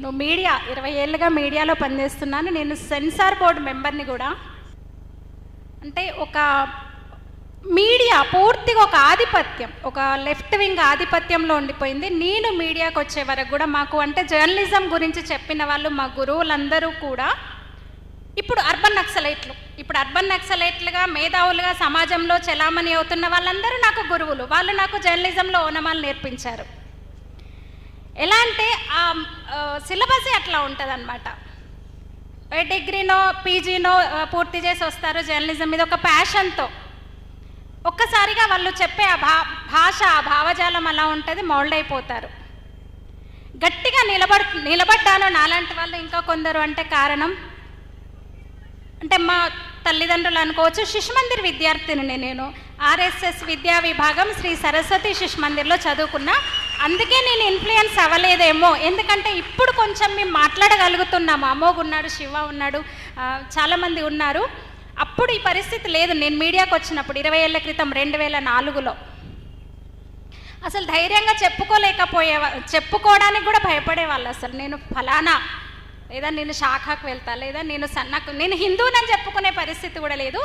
నేను మీడియా ఇరవై ఏళ్ళుగా మీడియాలో పనిచేస్తున్నాను. నేను సెన్సార్ బోర్డు మెంబర్ని కూడా. అంటే ఒక మీడియా పూర్తిగా ఒక ఆధిపత్యం ఒక లెఫ్ట్ వింగ్ ఆధిపత్యంలో ఉండిపోయింది. నేను మీడియాకు వచ్చే వరకు కూడా మాకు అంటే జర్నలిజం గురించి చెప్పిన వాళ్ళు మా గురువులందరూ కూడా ఇప్పుడు అర్బన్ నక్సలైట్లు. ఇప్పుడు అర్బన్ నక్సలైట్లుగా మేధావులుగా సమాజంలో చెలామణి అవుతున్న వాళ్ళందరూ నాకు గురువులు. వాళ్ళు నాకు జర్నలిజంలో ఓనమాలు నేర్పించారు. ఎలా అంటే ఆ సిలబసే అట్లా ఉంటుంది అనమాట డిగ్రీనో పీజీనో పూర్తి చేసి వస్తారు జర్నలిజం మీద ఒక ప్యాషన్తో. ఒక్కసారిగా వాళ్ళు చెప్పే ఆ భా భాష ఆ భావజాలం అలా ఉంటుంది మౌల్డ్ అయిపోతారు. గట్టిగా నిలబడ్ నిలబడ్డాను నాలాంటి వాళ్ళు ఇంకా కొందరు అంటే కారణం అంటే మా తల్లిదండ్రులు అనుకోవచ్చు శిశుమందిర్ విద్యార్థినిని విద్యార్థిని నేను. ఆర్ఎస్ఎస్ విద్యా విభాగం శ్రీ సరస్వతి శిశుమందిర్లో చదువుకున్న చదువుకున్నా అందుకే నేను ఇన్ఫ్లుయెన్స్ అవ్వలేదేమో. ఎందుకంటే ఇప్పుడు కొంచెం మేము మాట్లాడగలుగుతున్నాము. అమోఘ్ ఉన్నాడు శివ ఉన్నాడు చాలామంది ఉన్నారు. అప్పుడు ఈ పరిస్థితి లేదు. నేను మీడియాకు వచ్చినప్పుడు ఇరవై ఏళ్ళ క్రితం రెండు వేల నాలుగులో. అసలు ధైర్యంగా చెప్పుకోలేకపోయే చెప్పుకోవడానికి కూడా భయపడేవాళ్ళు అసలు. నేను ఫలానా లేదా నేను శాఖకు వెళ్తా లేదా నేను సన్నకు నేను హిందువునని చెప్పుకునే పరిస్థితి కూడా లేదు.